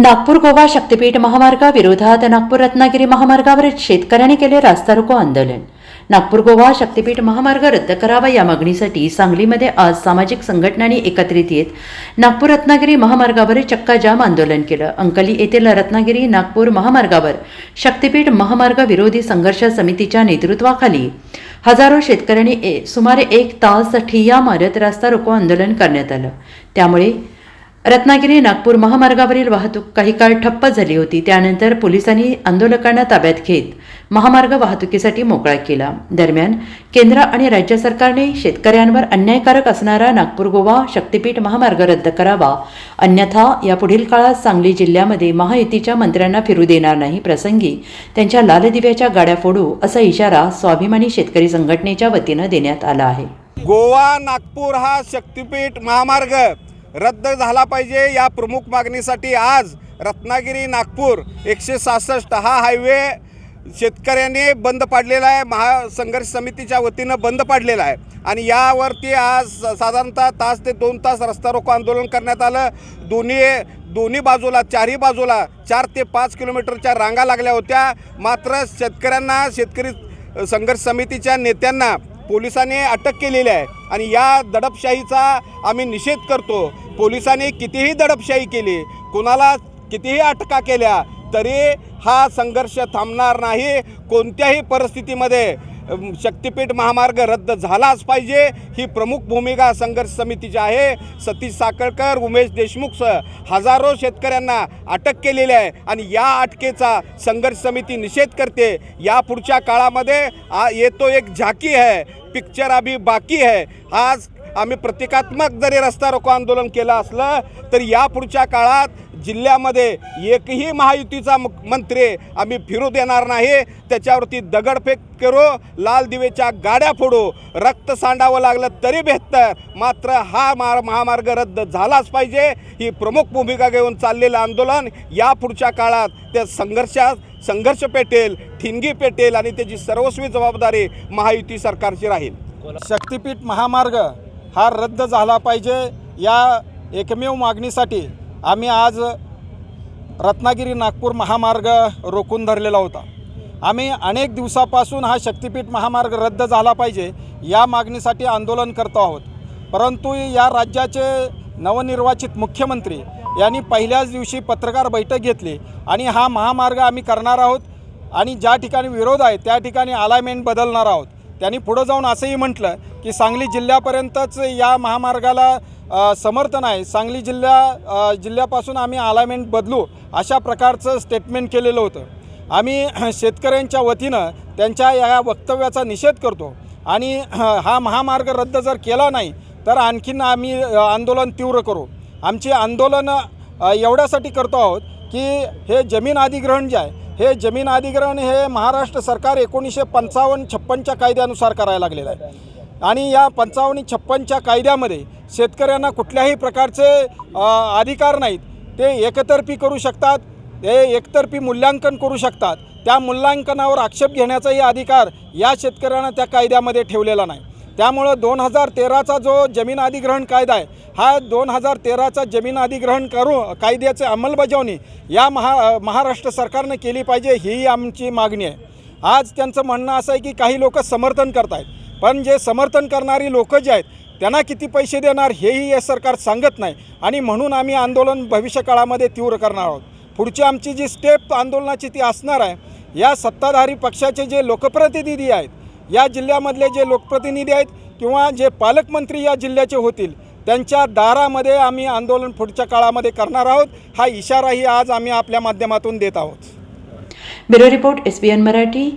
नागपूर गोवा शक्तीपीठ महामार्गाविरोधात नागपूर रत्नागिरी महामार्गावर शेतकऱ्यांनी केले रास्ता रोको आंदोलन. नागपूर गोवा शक्तीपीठ महामार्ग रद्द करावा या मागणीसाठी सांगलीमध्ये आज सामाजिक संघटनांनी एकत्रित येत नागपूर रत्नागिरी महामार्गावर चक्का जाम आंदोलन केलं. अंकली येथील रत्नागिरी नागपूर महामार्गावर शक्तीपीठ महामार्ग विरोधी संघर्ष समितीच्या नेतृत्वाखाली हजारो शेतकऱ्यांनी ए- सुमारे एक तास ठिय्या मारत रास्ता रोको आंदोलन करण्यात आलं. त्यामुळे रत्नागिरी नागपूर महामार्गावरील वाहतूक काही काळ ठप्प झाली होती. त्यानंतर पोलिसांनी आंदोलकांना ताब्यात घेत महामार्ग वाहतुकीसाठी मोकळा केला. दरम्यान केंद्र आणि राज्य सरकारने शेतकऱ्यांवर अन्यायकारक असणारा नागपूर गोवा शक्तीपीठ महामार्ग रद्द करावा. अन्यथा यापुढील काळात सांगली जिल्ह्यामध्ये महायुतीच्या मंत्र्यांना फिरू देणार नाही प्रसंगी त्यांच्या लालदिव्याच्या गाड्या फोडू असा इशारा स्वाभिमानी शेतकरी संघटनेच्या वतीनं देण्यात आला आहे. गोवा नागपूर हा शक्तीपीठ महामार्ग रद्द झाला पाहिजे या प्रमुख मागणीसाठी आज रत्नागिरी नागपूर एकशे सहासष्ट हा हायवे शेतकऱ्यांनी बंद पाडलेला आहे महासंघर्ष समितीच्या वतीनं बंद पाडलेला आहे. आणि यावरती आज स- साधारणतः तास ते दोन तास रस्ता रोको आंदोलन करण्यात आलं. दोन्ही दोन्ही बाजूला चारही बाजूला चार ते पाच किलोमीटरच्या रांगा लागल्या होत्या. मात्र शेतकऱ्यांना शेतकरी संघर्ष समितीच्या नेत्यांना पोलिसांनी अटक केलेली आहे. आणि या दडपशाहीचा आम्ही निषेध करतो. पोलिसांनी कितीही दडपशाही केली कोणाला कितीही अटका केल्या तरी हा संघर्ष थांबणार नाही. कोणत्याही परिस्थितीमध्ये शक्तिपीठ महामार्ग रद्द झालाच पाहिजे. ही प्रमुख भूमिका संघर्ष समितीची आहे. सतीश साकळकर उमेश देशमुखसह हजारो शेतकऱ्यांना अटक केलेली आहे आणि या अटकेचा संघर्ष समिती निषेध करते. या पुढच्या काळामध्ये आ येतो एक झाकी आहे. पिक्चर अभी बाकी है आज आम्ही प्रतिकात्मक जरी रस्ता रोको आंदोलन केलं असलं तर या पुढच्या काळात जिल्ह्यामध्ये एकही महायुतीचा मंत्री आम्ही फिरू देणार नाही. त्याच्यावरती दगडफेक करू लाल दिवेच्या गाड्या फोडू रक्त सांडावं लागलं तरी बेहतर मात्र हा मार महामार्ग रद्द झालाच पाहिजे. ही प्रमुख भूमिका घेऊन चाललेलं आंदोलन या पुढच्या काळात त्या संघर्षात संघर्ष पेटेल ठिणगी पेटेल आणि त्याची सर्वस्वी जबाबदारी महायुती सरकारची राहील. शक्तीपीठ महामार्ग हा रद्द झाला पाहिजे या एकमेव मागणीसाठी आम्ही आज रत्नागिरी नागपूर महामार्ग रोखून धरलेला होता. आम्ही अनेक दिवसापासून हा शक्तिपीठ महामार्ग रद्द झाला पाहिजे या मागणीसाठी आंदोलन करतो आहोत. परंतु या राज्याचे नवनिर्वाचित मुख्यमंत्री यांनी पहिल्याच दिवशी पत्रकार बैठक घेतली आणि हा महामार्ग आम्ही करणार आहोत आणि ज्या ठिकाणी विरोध आहे त्या ठिकाणी अलायमेंट बदलणार आहोत. त्यांनी पुढं जाऊन असंही म्हटलं की सांगली जिल्ह्यापर्यंतच या महामार्गाला समर्थन आहे. सांगली जिल्ह्या जिल्ह्यापासून आम्ही अलायमेंट बदलू अशा प्रकारचं स्टेटमेंट केलेलं होतं. आम्ही शेतकऱ्यांच्या वतीनं त्यांच्या या वक्तव्याचा निषेध करतो. आणि हा महामार्ग रद्द जर केला नाही तर आणखीन आम्ही आंदोलन तीव्र करू. आमचे आंदोलन एवढ्यासाठी करतो आहोत की हे जमीन अधिग्रहण जे आहे हे जमीन अधिग्रहण हे महाराष्ट्र सरकार एकोणीसशे पंचावन्न छप्पनच्या कायद्यानुसार करायला लागलेलं आहे. आणि या पंचावन्न छप्पनच्या कायद्यामध्ये शेतकऱ्यांना कुठल्याही प्रकारचे अधिकार नाहीत. ते एकतर्फी करू शकतात ते एकतर्फी मूल्यांकन करू शकतात. त्या मूल्यांकनावर आक्षेप घेण्याचाही अधिकार या शेतकऱ्यांना त्या कायद्यामध्ये ठेवलेला नाही. त्यामुळं दोन हजार तेराचा जो जमीन अधिग्रहण कायदा आहे हा दोन हजार तेराचा जमीन अधिग्रहण करू कायद्याचे अंमलबजावणी या महा महाराष्ट्र सरकारनं केली पाहिजे ही आमची मागणी आहे. आज त्यांचं म्हणणं असं आहे की काही लोक समर्थन करत आहेत पण जे समर्थन करणारी लोक जे आहेत त्यांना किती पैसे देणार हेही हे सरकार सांगत नाही आणि म्हणून आम्ही आंदोलन भविष्यकाळामध्ये तीव्र करणार आहोत. पुढची आमची जी स्टेप आंदोलनाची ती असणार आहे या सत्ताधारी पक्षाचे जे लोकप्रतिनिधी आहेत या जिल्ह्यामधले जे लोकप्रतिनिधी आहेत किंवा जे पालकमंत्री या जिल्ह्याचे होतील त्यांच्या दारामध्ये आम्ही आंदोलन पुढच्या काळामध्ये करणार आहोत. हा इशाराही आज आम्ही आपल्या माध्यमातून देत आहोत. Bureau report SBN Marathi.